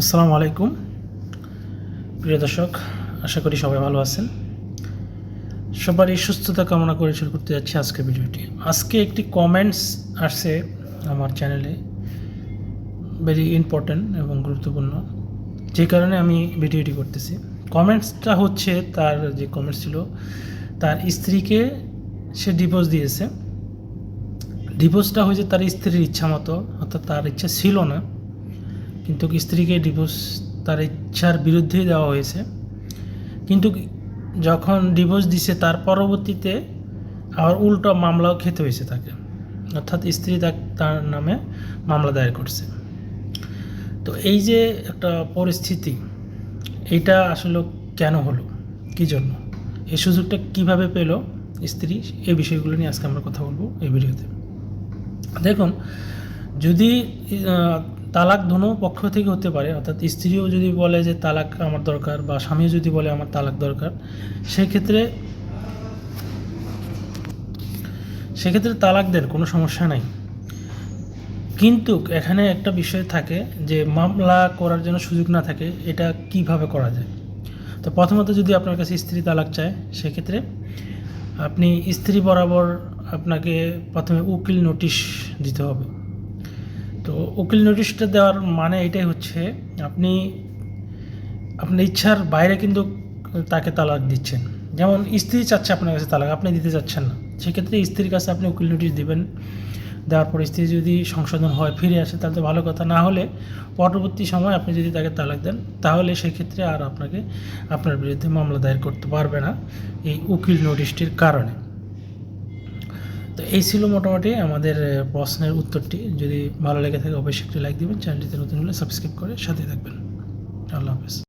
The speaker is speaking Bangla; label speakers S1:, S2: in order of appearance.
S1: আসসালামু আলাইকুম। প্রিয় দর্শক, আশা করি সবাই ভালো আছেন। সবারই সুস্থতা কামনা করে শুরু করতে যাচ্ছি আজকে ভিডিওটি। আজকে একটি কমেন্টস আসছে আমার চ্যানেলে ভেরি ইম্পর্ট্যান্ট এবং গুরুত্বপূর্ণ। যে কারণে আমি ভিডিওটি করতেছি। কমেন্টসটা হচ্ছে তার যে কমেন্টস ছিল, তার স্ত্রীকে সে ডিভোর্স দিয়েছে। ডিভোর্সটা হয়েছে তার স্ত্রীর ইচ্ছা মতো, অর্থাৎ তার ইচ্ছা ছিল না। কিন্তু স্ত্রীকে ডিভোর্স তার ইচ্ছার বিরুদ্ধেই দেওয়া হয়েছে। কিন্তু যখন ডিভোর্স দিছে, তার পরবর্তীতে আবার উল্টো মামলাও খেতে হয়েছে তাকে। অর্থাৎ স্ত্রী তার নামে মামলা দায়ের করছে। তো এই যে একটা পরিস্থিতি, এইটা আসলে কেন হলো? কী জন্য? এই সুযোগটা কীভাবে পেল স্ত্রী? এই বিষয়গুলো নিয়ে আজকে আমরা কথা বলব এই ভিডিওতে। দেখুন, যদি তালাক ধনু পক্ষ থেকে হতে পারে, অর্থাৎ স্ত্রীও যদি বলে যে তালাক আমার দরকার বা স্বামীও যদি বলে আমার তালাক দরকার, সেক্ষেত্রে সেক্ষেত্রে তালাক দেন কোনো সমস্যা নাই। কিন্তু এখানে একটা বিষয় থাকে যে মামলা করার জন্য সুযোগ না থাকে, এটা কীভাবে করা যায়? তো প্রথমত যদি আপনার কাছে স্ত্রী তালাক চায়, সেক্ষেত্রে আপনি স্ত্রী বরাবর আপনাকে প্রথমে উকিল নোটিশ দিতে হবে। তো উকিল নোটিশটা দেওয়ার মানে এটাই হচ্ছে, আপনি, আপনার ইচ্ছার বাইরে কিন্তু তাকে তালাক দিচ্ছেন। যেমন স্ত্রী চাচ্ছে আপনার কাছে তালাক, আপনি দিতে চাচ্ছেন না। সেক্ষেত্রে স্ত্রীর কাছে আপনি উকিল নোটিশ দেবেন। দেওয়ার পর স্ত্রী যদি সংশোধন হয়, ফিরে আসে, তাহলে তো ভালো কথা। না হলে পরবর্তী সময় আপনি যদি তাকে তালাক দেন, তাহলে সেক্ষেত্রে আর আপনাকে আপনার বিরুদ্ধে মামলা দায়ের করতে পারবে না এই উকিল নোটিশটির কারণে। তো এই ছিল মোটামুটি আমাদের প্রশ্নের উত্তরটি। যদি ভালো লেগে থাকে, অবশ্যই একটি লাইক দেবেন। চ্যানেলটিতে নতুন হলে সাবস্ক্রাইব করে সাথে থাকবেন। আল্লাহ হাফেজ।